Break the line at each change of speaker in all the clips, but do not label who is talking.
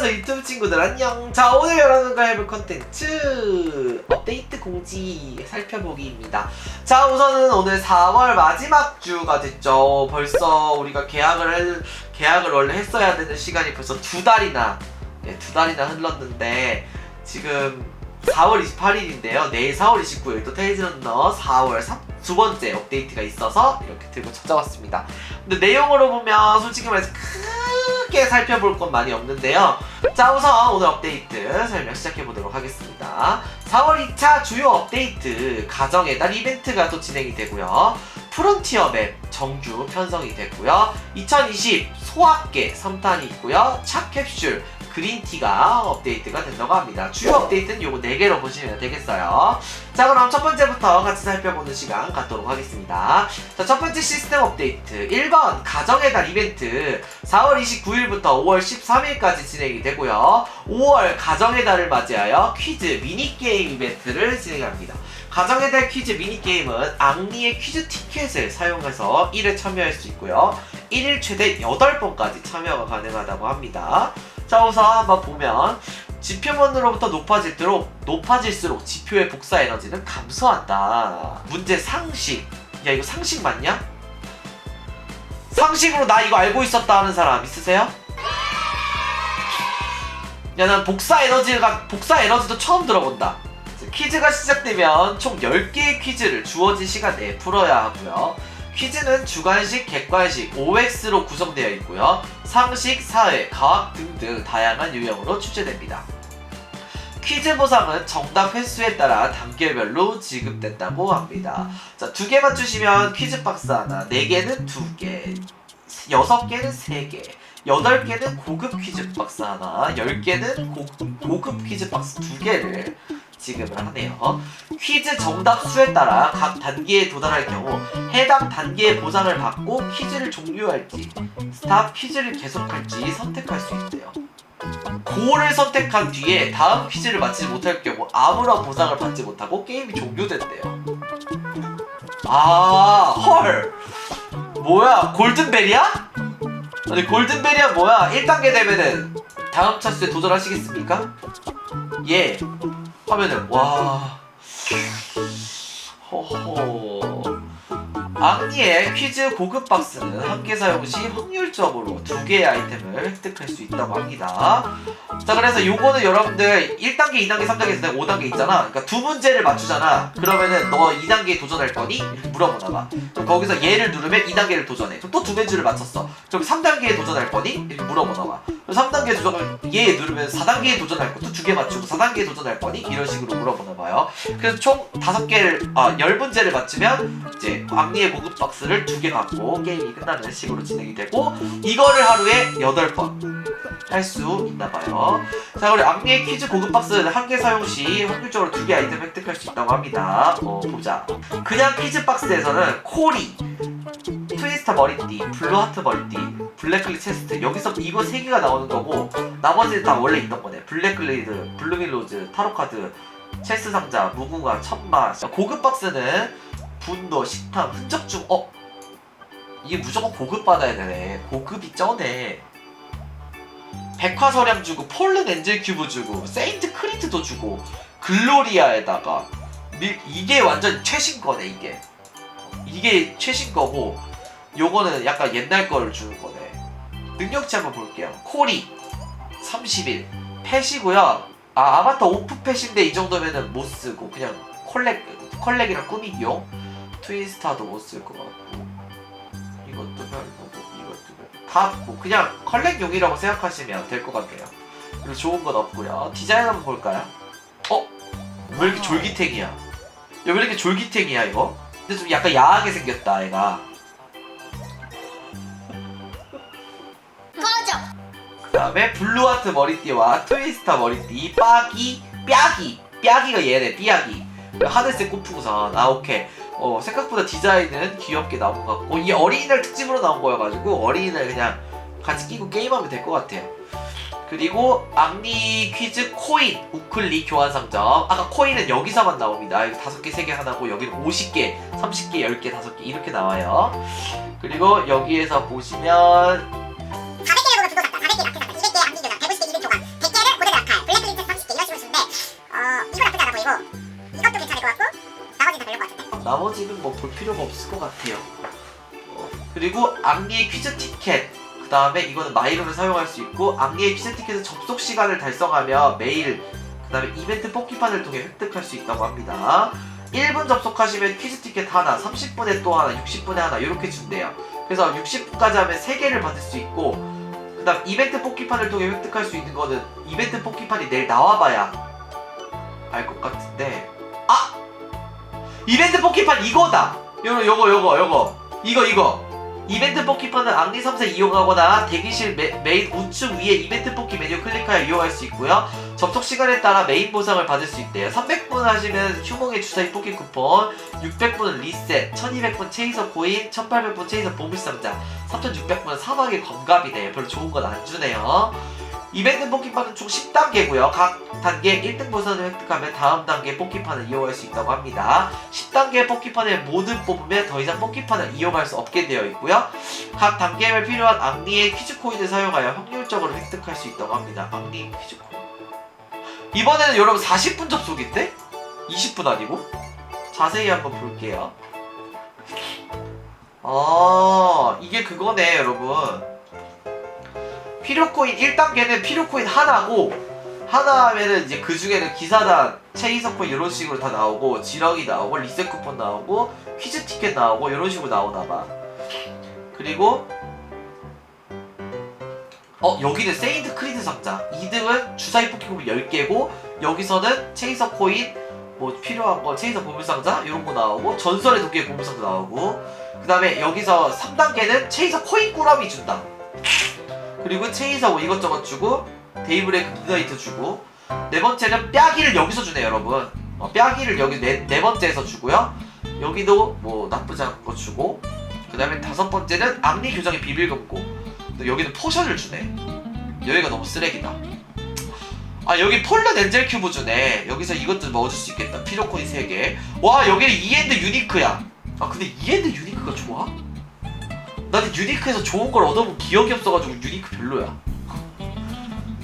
저 유튜브 친구들 안녕. 자 오늘 여러분과 해볼 컨텐츠 업데이트 공지 살펴보기입니다. 자 우선은 오늘 4월 마지막 주가 됐죠. 벌써 우리가 계약을 할, 계약을 원래 했어야 되는 시간이 벌써 두 달이나 네, 두 달이나 흘렀는데 지금 4월 28일인데요. 내일 4월 29일 또 테이즈런너 4월 3, 두 번째 업데이트가 있어서 이렇게 들고 찾아왔습니다. 근데 내용으로 보면 솔직히 말해서 크게 살펴볼 건 많이 없는데요. 자, 우선 오늘 업데이트 설명 시작해 보도록 하겠습니다. 4월 2차 주요 업데이트 가정의 달 이벤트가 또 진행이 되고요. 프론티어 맵 정주 편성이 됐고요. 2020 소학계 3탄이 있고요. 차 캡슐 그린티가 업데이트가 된다고 합니다. 주요 업데이트는 요거 4개로 보시면 되겠어요. 자 그럼 첫 번째부터 같이 살펴보는 시간 갖도록 하겠습니다. 자, 첫 번째 시스템 업데이트 1번 가정의 달 이벤트 4월 29일부터 5월 13일까지 진행이 되고요. 5월 가정의 달을 맞이하여 퀴즈 미니게임 이벤트를 진행합니다. 가정의 달 퀴즈 미니게임은 앙리의 퀴즈 티켓을 사용해서 1회 참여할 수 있고요. 1일 최대 8번까지 참여가 가능하다고 합니다. 자 우선 한번 보면 지표번으로부터 높아질수록 높아질수록 지표의 복사 에너지는 감소한다. 문제 상식. 야 이거 상식 맞냐? 상식으로 나 이거 알고 있었다 하는 사람 있으세요? 야 난 복사 에너지가 복사 에너지도 처음 들어본다. 퀴즈가 시작되면 총 10개의 퀴즈를 주어진 시간 내에 풀어야 하고요. 퀴즈는 주관식, 객관식, OX로 구성되어 있고요. 상식, 사회, 과학 등등 다양한 유형으로 출제됩니다. 퀴즈 보상은 정답 횟수에 따라 단계별로 지급된다고 합니다. 자, 두 개 맞추시면 퀴즈 박스 하나, 네 개는 두 개, 여섯 개는 세 개, 여덟 개는 고급 퀴즈 박스 하나, 열 개는 고, 고급 퀴즈 박스 두 개를 지급을 하네요. 퀴즈 정답 수에 따라 각 단계에 도달할 경우 해당 단계의 보상을 받고 퀴즈를 종료할지 스탑 퀴즈를 계속할지 선택할 수 있대요. 고를 선택한 뒤에 다음 퀴즈를 마치지 못할 경우 아무런 보상을 받지 못하고 게임이 종료된대요. 아, 헐. 뭐야, 골든벨이야? 아니, 골든벨이야 뭐야? 1단계 되면은 다음 차수에 도전하시겠습니까? 예. 하면은, 와. 허허. 앙리의 퀴즈 고급 박스는 한개 사용 시 확률적으로 두 개의 아이템을 획득할 수 있다고 합니다. 자, 그래서 요거는 여러분들 1단계, 2단계, 3단계, 4단계, 5단계 있잖아. 그러니까 두 문제를 맞추잖아. 그러면은 너 2단계에 도전할 거니? 이렇게 물어보나 봐. 그럼 거기서 얘를 누르면 2단계를 도전해. 그럼 또 두 문제를 맞췄어. 그럼 3단계에 도전할 거니? 이렇게 물어보나 봐. 그럼 3단계 도전을 얘 누르면 4단계에 도전할 거또두개 맞추고 4단계에 도전할 거니? 이런 식으로 물어보나 봐요. 그래서 총 5개를, 아, 10문제를 맞추면 이제 앙리의 고급 박스를 두개 받고 게임이 끝나는 식으로 진행이 되고 이거를 하루에 8번 할 수 있나 봐요. 자, 우리 앙리의 퀴즈 고급 박스는 한 개 사용 시 확률적으로 두 개 아이템 획득할 수 있다고 합니다. 어, 보자. 그냥 퀴즈 박스에서는 코리, 트위스터 머리띠, 블루하트 머리띠, 블랙클리 체스트 여기서 이거 세 개가 나오는 거고 나머지는 다 원래 있던 거네. 블랙클리드, 블루밀로즈, 타로카드, 체스 상자, 무궁화, 천마. 고급 박스는 분노, 식탐, 흔적 중, 어? 이게 무조건 고급 받아야 되네. 고급이 쩌네. 백화 서량 주고, 폴른 엔젤 큐브 주고, 세인트 크리트도 주고, 글로리아에다가, 밀- 이게 완전 최신 거네, 이게. 이게 최신 거고, 요거는 약간 옛날 거를 주는 거네. 능력치 한번 볼게요. 코리, 30일. 펫이고요. 아, 아바타 오프 펫인데 이 정도면은 못 쓰고, 그냥 콜렉, 컬렉이랑 꾸미기용. 트위스타도 못 쓸 것 같고 이것도 별거고 이것도 별거 다뭐 그냥 컬렉용이라고 생각하시면 될 것 같네요 그리고 좋은 건 없고요 디자인 한번 볼까요? 어? 왜 이렇게 졸기탱이야? 야, 왜 이렇게 졸기탱이야 이거? 근데 좀 약간 야하게 생겼다 얘가 다음에 블루아트 머리띠와 트위스타 머리띠 빡이 삐약이 삐약이가 얘네 삐약이. 하늘색 꽃풍선. 아 오케이. 어 생각보다 디자인은 귀엽게 나온 것 같고 이게 어린이날 특집으로 나온 거여가지고 어린이날 그냥 같이 끼고 게임하면 될 것 같아요 그리고 앙리 퀴즈 코인 우클리 교환 상점. 아까 코인은 여기서만 나옵니다. 여기 다섯 개세개 하나고 여기는 50개 30개 10개 다섯 개 이렇게 나와요. 그리고 여기에서 보시면
이것도 괜찮을 것 같고 나머지는 별로 것 같은데
나머지는 뭐 볼 필요가 없을 것 같아요. 어, 그리고 악리의 퀴즈 티켓. 그 다음에 이거는 마이룸을 사용할 수 있고 악리의 퀴즈 티켓은 접속 시간을 달성하며 매일 그 다음에 이벤트 뽑기판을 통해 획득할 수 있다고 합니다. 1분 접속하시면 퀴즈 티켓 하나, 30분에 또 하나, 60분에 하나 이렇게 준대요. 그래서 60분까지 하면 3개를 받을 수 있고 그 다음 이벤트 뽑기판을 통해 획득할 수 있는 거는 이벤트 뽑기판이 내일 나와봐야 알 것 같은데 아! 이벤트 뽑기판 이거다. 요거 요거 요거 요거 이거 이거. 이벤트 뽑기판은 악리 3세 이용하거나 대기실 메, 메인 우측 위에 이벤트 뽑기 메뉴 클릭하여 이용할 수 있고요. 접속 시간에 따라 메인 보상을 받을 수 있대요. 300분 하시면 휴몽의 주사위 뽑기 쿠폰, 600분은 리셋, 1200분 체이서 코인, 1800분 체이서 보물상자, 3600분은 사막의 검갑이네요. 별로 좋은 건 안 주네요. 이벤트 뽑기판은 총 10단계고요. 각 단계 1등 보상을 획득하면 다음 단계 뽑기판을 이용할 수 있다고 합니다. 10단계 뽑기판을 모두 뽑으면 더 이상 뽑기판을 이용할 수 없게 되어 있고요. 각 단계별 필요한 악리의 퀴즈 코인을 사용하여 확률적으로 획득할 수 있다고 합니다. 악리 퀴즈 코인. 이번에는 여러분 40분 접속인데? 20분 아니고? 자세히 한번 볼게요. 아, 이게 그거네, 여러분. 필요코인 1단계는 필요코인 하나고 하나 하면은 이제 그 중에는 기사단, 체이서 코인 이런 식으로 다 나오고 지렁이 나오고 리셋 쿠폰 나오고 퀴즈 티켓 나오고 이런 식으로 나오나 봐. 그리고 어 여기는 세인트 크리드 상자. 2등은 주사위 포켓몬 10개고 여기서는 체이서 코인 뭐 필요한 거 체이서 보물 상자? 이런 거 나오고 전설의 도끼의 보물 상자 나오고 그 다음에 여기서 3단계는 체이서 코인 꾸러미 준다 그리고 뭐 이것저것 주고 데이브레이크 미드나이트 주고 네 번째는 뼈기를 여기서 주네요 여러분. 어, 뼈기를 여기 네, 네 번째에서 주고요. 여기도 뭐 나쁘지 거 주고 그 다음에 다섯 번째는 악리 교정의 비밀금고 또 여기는 포션을 주네. 여기가 너무 쓰레기다. 아 여기 폴른 엔젤 큐브 주네. 여기서 이것도 넣어줄 수 있겠다. 피로코인 3개. 와 여기는 이엔드 유니크야. 아 근데 이엔드 유니크가 좋아? 나는 유니크에서 좋은 걸 얻어본 기억이 없어가지고 유니크 별로야.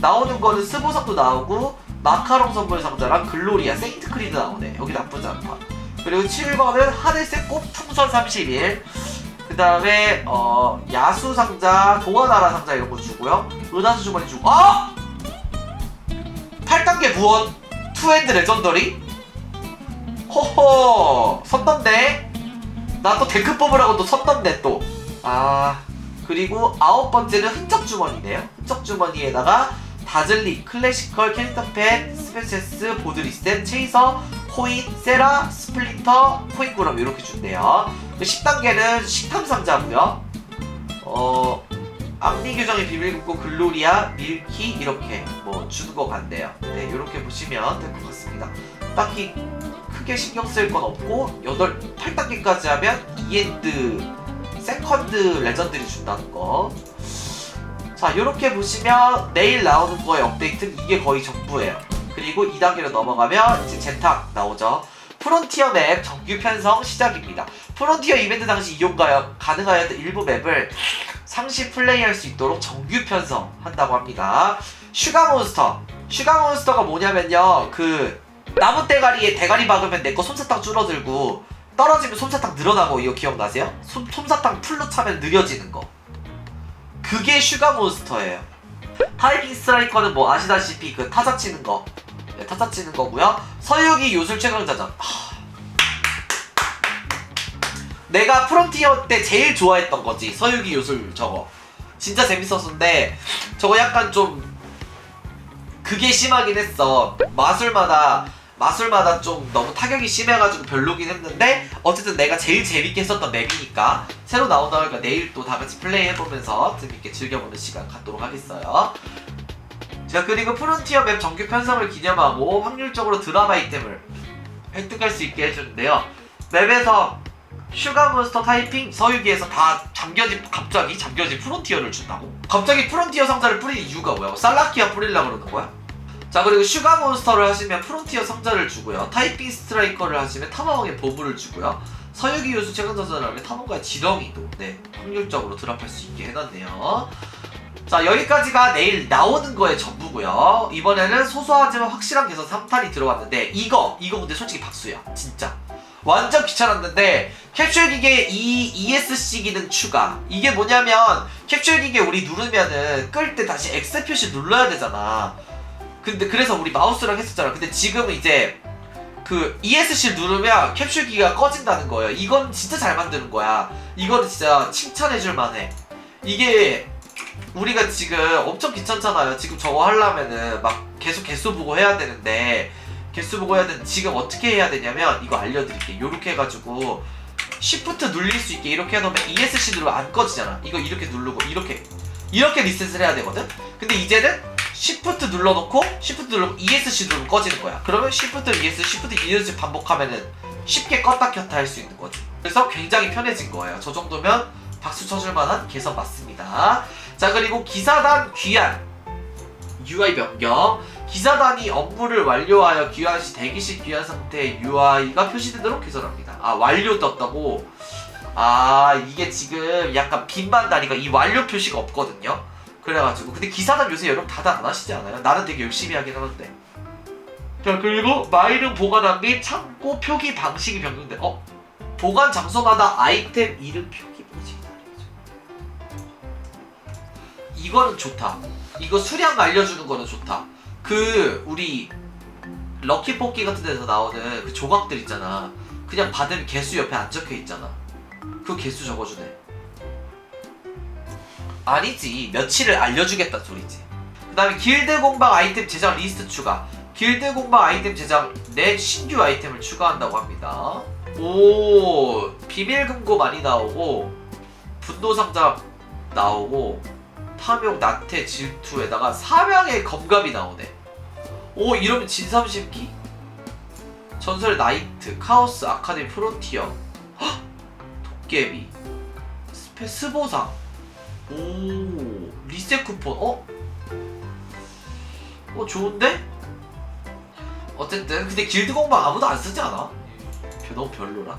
나오는 거는 스보석도 나오고 마카롱 선물 상자랑 글로리아 세인트 크리드 나오네. 여기 나쁘지 않다. 그리고 7번은 하늘색 꽃 풍선 31 그 다음에 어 야수 상자 동화나라 상자 이런 거 주고요. 은하수 주머니 주고 아! 8단계 무원 투핸드 레전더리? 호호! 섰던데? 나 또 데크 뽑으라고 또 섰던데 또 아 그리고 아홉 번째는 흔적 주머니네요 흔적 주머니에다가 다즐리, 클래시컬, 캐릭터펜, 스페세스, 보드 리셋, 체이서, 코인, 세라, 스플린터, 코인 그럼 이렇게 준대요. 10단계는 식탐 상자고요. 어, 악리 교정의 비밀 굽고 글로리아, 밀키 이렇게 뭐 주는 것 같네요. 네, 이렇게 보시면 될 것 같습니다. 딱히 크게 신경 쓸 건 없고 8, 8단계까지 하면 이엔드 세컨드 레전드를 준다는 거. 자 이렇게 보시면 내일 나오는 거의 업데이트는 이게 거의 전부예요. 그리고 2단계로 넘어가면 이제 제탁 나오죠. 프론티어 맵 정규 편성 시작입니다. 프론티어 이벤트 당시 이용 가- 가능하였던 일부 맵을 상시 플레이할 수 있도록 정규 편성한다고 합니다. 슈가 몬스터. 슈가 몬스터가 뭐냐면요 그 나무 대가리에 대가리 박으면 내거 솜사탕 줄어들고 떨어지면 솜사탕 늘어나고 이거 기억나세요? 솜, 솜사탕 풀로 차면 느려지는 거 그게 슈가몬스터예요. 타이핑 스트라이커는 뭐 아시다시피 그 타자 치는 거, 네, 타자 치는 거고요. 서유기 요술 최강자전. 하... 내가 프론티어 때 제일 좋아했던 거지. 서유기 요술 저거. 진짜 재밌었는데 저거 약간 좀 그게 심하긴 했어. 마술마다 마술마다 좀 너무 타격이 심해가지고 별로긴 했는데 어쨌든 내가 제일 재밌게 했었던 맵이니까 새로 나온다니까 내일 또 다 같이 플레이 해보면서 재밌게 즐겨보는 시간 갖도록 하겠어요. 자 그리고 프론티어 맵 정규 편성을 기념하고 확률적으로 드라마 아이템을 획득할 수 있게 해주는데요. 맵에서 슈가몬스터 타이핑 서유기에서 다 잠겨진 갑자기 잠겨진 프론티어를 준다고? 갑자기 프론티어 상자를 뿌리는 이유가 뭐야? 뭐 살라키아 뿌리려고 그러는 거야? 자 그리고 슈가 몬스터를 하시면 프론티어 상자를 주고요. 타이핑 스트라이커를 하시면 탐험왕의 보물을 주고요. 서유기 요수 최강전선을 하면 탐험가의 지렁이도 네 확률적으로 드랍할 수 있게 해놨네요. 자 여기까지가 내일 나오는 거의 전부고요. 이번에는 소소하지만 확실한 개선 3탄이 들어왔는데 이거 이거 근데 솔직히 박수야. 진짜. 완전 귀찮았는데 캡슐 기계 이 ESC 기능 추가. 이게 뭐냐면 캡슐 기계 우리 누르면은 끌 때 다시 X 표시 눌러야 되잖아 근데 그래서 우리 마우스랑 했었잖아 근데 지금은 이제 그 ESC 누르면 캡슐 기계가 꺼진다는 거예요 이건 진짜 잘 만드는 거야 이거는 진짜 칭찬해줄 만해 이게 우리가 지금 엄청 귀찮잖아요. 지금 저거 하려면은 막 계속 개수 보고 해야 되는데 개수 보고 해야 되는데 지금 어떻게 해야 되냐면 이거 알려드릴게요. 요렇게 해가지고 Shift 눌릴 수 있게 이렇게 해놓으면 ESC 누르면 안 꺼지잖아. 이거 이렇게 누르고 이렇게 이렇게 리셋을 해야 되거든. 근데 이제는 Shift 눌러놓고 Shift 누르고 ESC 누르면 꺼지는 거야. 그러면 Shift ES Shift ESC 반복하면은 쉽게 껐다 켰다 할 수 있는 거지. 그래서 굉장히 편해진 거예요. 저 정도면 박수 쳐줄 만한 개선 맞습니다. 자 그리고 기사단 귀환 UI 변경 기사단이 업무를 완료하여 귀환 시 대기시 귀환 상태의 UI가 표시되도록 개선합니다. 아 완료 떴다고? 아 이게 지금 약간 빈만 다니까 이 완료 표시가 없거든요. 그래가지고 근데 기사단 요새 여러분 다들 안 하시지 않아요? 나는 되게 열심히 하긴 하는데. 자 그리고 마이름 보관한 및 창고 표기 방식이 변경돼. 어? 보관 장소마다 아이템 이름 표기 뭐지? 이거는 좋다. 이거 수량 알려주는 거는 좋다. 그 우리 럭키 뽑기 같은 데서 나오는 그 조각들 있잖아. 그냥 받으면 개수 옆에 안 적혀 있잖아. 그 개수 적어주네. 아니지 며칠을 알려주겠다 소리지. 그 다음에 길드 공방 아이템 제작 리스트 추가. 길드 공방 아이템 제작 내 신규 아이템을 추가한다고 합니다. 오 비밀 금고 많이 나오고 분노 상자 나오고 탐욕, 나태, 질투에다가 사명의 검갑이 나오네. 오 이러면 진삼심기? 전설 나이트, 카오스, 아카데미, 프론티어, 헉! 도깨비, 스페스 보상, 오 리셋 쿠폰, 어? 어 좋은데? 어쨌든 근데 길드 공방 아무도 안 쓰지 않아? 너무 별로라.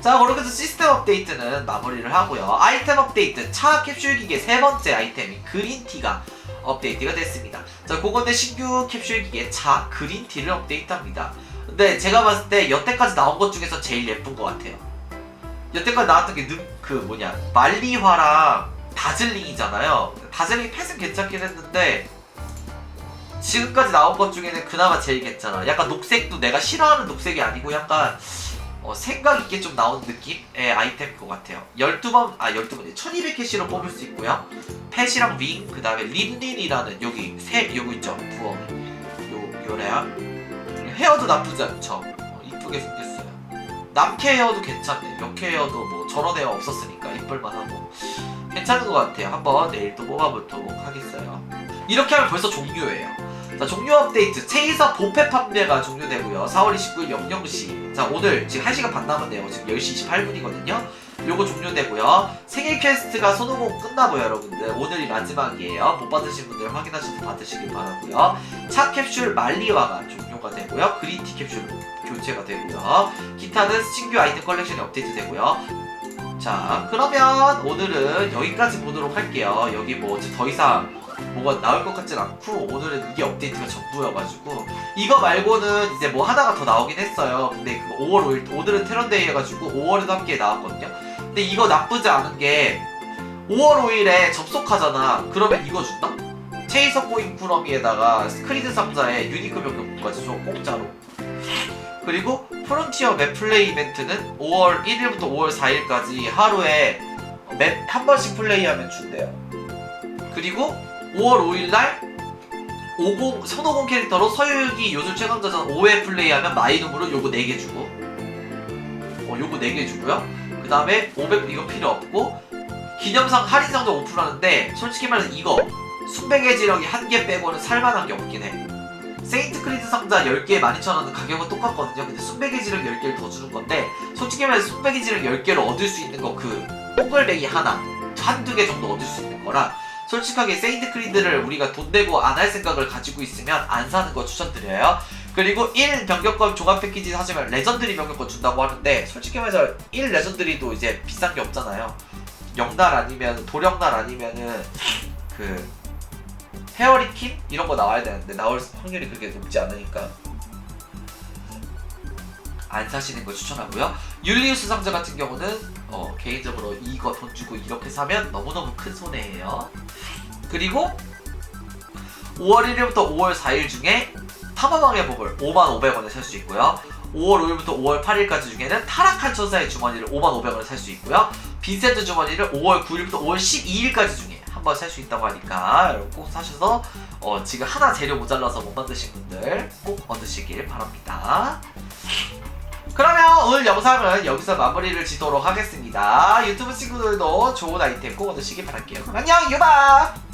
자 그렇게 해서 시스템 업데이트는 마무리를 하고요 아이템 업데이트 차 캡슐 기계 세 번째 아이템인 그린티가 업데이트가 됐습니다 자 그건데 신규 캡슐 기계 차 그린티를 업데이트합니다 근데 제가 봤을 때 여태까지 나온 것 중에서 제일 예쁜 것 같아요 여태까지 나왔던 게 그 뭐냐 말리화랑 다즐링이잖아요 다즐링 펫은 괜찮긴 했는데 지금까지 나온 것 중에는 그나마 제일 괜찮아 약간 녹색도 내가 싫어하는 녹색이 아니고 약간 어, 생각 있게 좀 나온 느낌의 아이템인 것 같아요. 12번, 아, 12번, 1200캐시로 뽑을 수 있고요. 펫이랑 윙, 그 다음에 린린이라는 여기 새, 요거 있죠. 부엉. 요, 요래야. 헤어도 나쁘지 않죠. 어, 이쁘게 생겼어요. 남캐 헤어도 괜찮네. 여캐 헤어도 뭐 저런 헤어 없었으니까 이쁠만 하고. 괜찮은 것 같아요. 한번 내일 또 뽑아보도록 하겠어요. 이렇게 하면 벌써 종료예요. 자, 종료 업데이트. 체이서 보패 판매가 종료되고요. 4월 29일 00시. 자, 오늘 지금 1시간 반 남았네요. 지금 10시 28분이거든요. 요거 종료되고요. 생일 퀘스트가 손오공 끝나고요, 여러분들. 오늘이 마지막이에요. 못 받으신 분들 확인하셔서 받으시길 바라고요. 차 캡슐 말리화가 종료가 되고요. 그린티 캡슐 교체가 되고요. 기타는 신규 아이템 컬렉션이 업데이트 되고요. 자, 그러면 오늘은 여기까지 보도록 할게요. 여기 뭐 더 이상 뭐가 나올 것 같진 않고 오늘은 이게 업데이트가 전부여가지고 이거 말고는 이제 뭐 하나가 더 나오긴 했어요. 근데 그거 5월 5일 오늘은 테런데이 해가지고 5월에도 함께 나왔거든요. 근데 이거 나쁘지 않은 게 5월 5일에 접속하잖아. 그러면 이거 준다? 체이서 코인 쿠러미에다가 스크리드 상자에 유니크 병력까지 줘 공짜로. 그리고 프론티어 맵 플레이 이벤트는 5월 1일부터 5월 4일까지 하루에 맵 한 번씩 플레이하면 준대요. 그리고 5월 5일날 50, 손오공 캐릭터로 서유기 요술 최강자전 5회 플레이하면 마이룸으로 요거 4개 주고. 어 요거 4개 주고요. 그 다음에 500 이거 필요 없고 기념상 할인 상자 오픈하는데 솔직히 말해서 이거 순백의 지력이 한 개 빼고는 살만한 게 없긴 해 세인트 크리드 상자 10개에 12,000원은 가격은 똑같거든요 근데 순백의 지력 10개를 더 주는 건데 솔직히 말해서 순백의 지력 10개를 얻을 수 있는 거 그 뽕글뱅이 하나 한두 개 정도 얻을 수 있는 거라 솔직하게 세인트 크리드를 우리가 돈 내고 안 할 생각을 가지고 있으면 안 사는 거 추천드려요. 그리고 1 변경권 종합 패키지 사시면 레전드리 변경권 준다고 하는데 솔직히 말해서 1 레전드리도 이제 비싼 게 없잖아요. 영날 아니면 도령날 아니면은 그 페어리킨 이런 거 나와야 되는데 나올 확률이 그렇게 높지 않으니까 안 사시는 걸 추천하고요. 율리우스 상자 같은 경우는 어, 개인적으로 이거 돈 주고 이렇게 사면 너무너무 큰 손해예요. 그리고 5월 1일부터 5월 4일 중에 탐험왕의 법을 5,500원에 살 수 있고요. 5월 5일부터 5월 8일까지 중에는 타락한 천사의 주머니를 5,500원에 살 수 있고요. 빈센트 주머니를 5월 9일부터 5월 12일까지 중에 한 번 살 수 있다고 하니까 여러분 꼭 사셔서 어, 지금 하나 재료 모자라서 못 만드신 분들 꼭 얻으시길 바랍니다. 그러면 오늘 영상은 여기서 마무리를 짓도록 하겠습니다. 유튜브 친구들도 좋은 아이템 꼭 얻으시길 바랄게요. 안녕 유바!